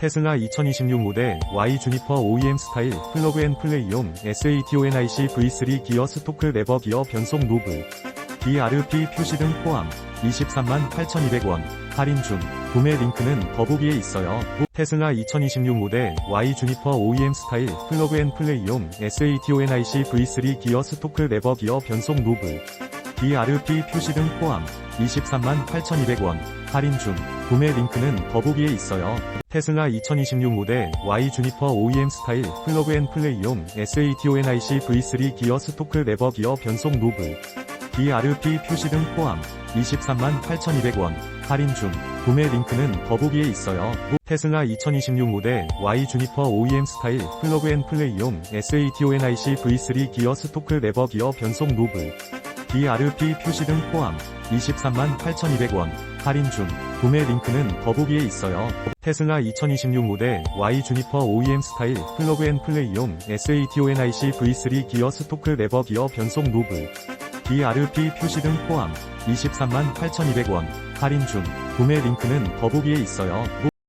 테슬라 2026 모델 Y 주니퍼 OEM 스타일 플러그 앤 플레이용 SATONIC V3 기어 스토크 레버 기어 변속 노브. BRP 표시 등 포함 23만 8,200원. 할인 중. 구매 링크는 더보기에 있어요. 테슬라 2026 모델 Y 주니퍼 OEM 스타일 플러그 앤 플레이용 SATONIC V3 기어 스토크 레버 기어 변속 노브. BRP 표시 등 포함 23만 8,200원. 할인 중 구매 링크는 더보기에 있어요. 테슬라 2026 모델 Y 주니퍼 OEM 스타일 플러그 앤 플레이용 SATONIC V3 기어 스토크 레버 기어 변속 노브 BRP 표시 등 포함 23만 8,200원 할인 중 구매 링크는 더보기에 있어요. 테슬라 2026 모델 Y 주니퍼 OEM 스타일 플러그 앤 플레이용 SATONIC V3 기어 스토크 레버 기어 변속 노브 BRP 표시 등 포함 23만 8,200원. 할인 중. 구매 링크는 더보기에 있어요. 테슬라 2026 모델 Y 주니퍼 OEM 스타일 플러그 앤 플레이용 SATONIC V3 기어 스토크 레버 기어 변속 노브 BRP 표시 등 포함. 23만 8,200원. 할인 중. 구매 링크는 더보기에 있어요.